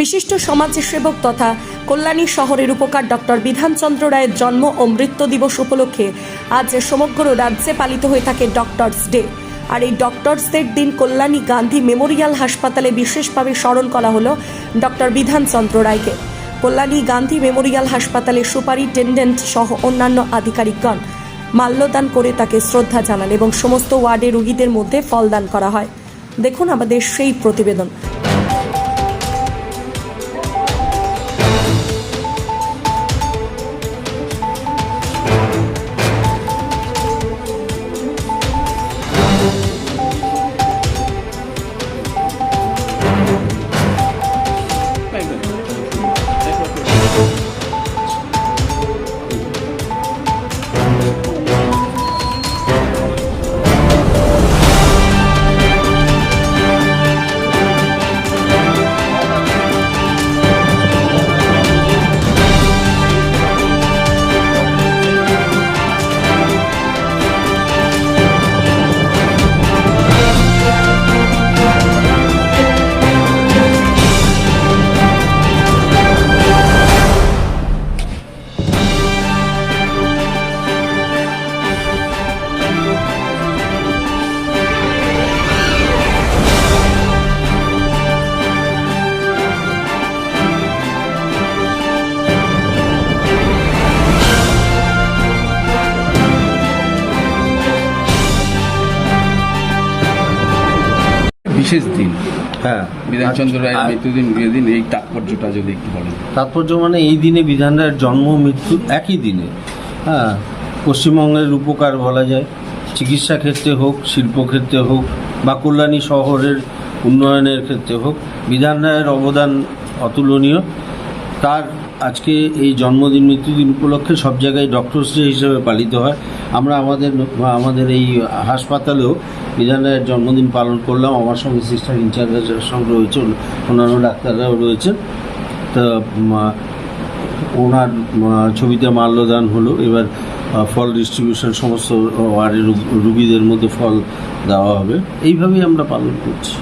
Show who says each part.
Speaker 1: বিশিষ্ট সমাজসেবক তথা কল্যাণী শহরের উপকার ডক্টর বিধানচন্দ্র রায়ের জন্ম ও মৃত্যু দিবস উপলক্ষে আজ সমগ্র রাজ্যে পালিত হয়ে থাকে ডক্টরস ডে। আর এই ডক্টরসদের দিন কল্যাণী গান্ধী মেমোরিয়াল হাসপাতালে বিশেষভাবে স্মরণ করা হলো ডক্টর বিধানচন্দ্র রায়কে। কল্যাণী গান্ধী মেমোরিয়াল হাসপাতালের সুপারিনটেন্ডেন্ট সহ অন্যান্য আধিকারিকগণ মাল্যদান করে তাকে শ্রদ্ধা জানান এবং সমস্ত ওয়ার্ডে রোগীদের মধ্যে ফলদান করা হয়। দেখুন আমাদের সেই প্রতিবেদন।
Speaker 2: বিশেষ দিন।
Speaker 3: হ্যাঁ।
Speaker 2: বিধানচন্দ্র রায়ের মৃত্যুদিন বিয়ে দিন এই তাৎপর্যটা যদি একটু বলেন।
Speaker 3: তাৎপর্য মানে এই দিনে বিধান রায়ের জন্ম মৃত্যু একই দিনে। হ্যাঁ পশ্চিমবঙ্গের উপকার বলা যায়। চিকিৎসা ক্ষেত্রে হোক শিল্পক্ষেত্রে হোক বা কল্যাণী শহরের উন্নয়নের ক্ষেত্রে হোক বিধান রায়ের অবদান অতুলনীয়। তার আজকে এই জন্মদিন, মৃত্যুদিন উপলক্ষে সব জায়গায় ডক্টরস ডে হিসেবে পালিত হয়। আমরা আমাদের আমাদের এই হাসপাতালেও বিধান রায়ের জন্মদিন পালন করলাম। আমার সঙ্গে সিস্টার ইনচার্জের সঙ্গে রয়েছে, অন্যান্য ডাক্তাররাও রয়েছেন তা ওনার ছবিতে মাল্যদান হলো। এবার ফল ডিস্ট্রিবিউশন সমস্ত ওয়ার্ডের রুগীদের মধ্যে ফল দেওয়া হবে। এইভাবেই আমরা পালন করছি।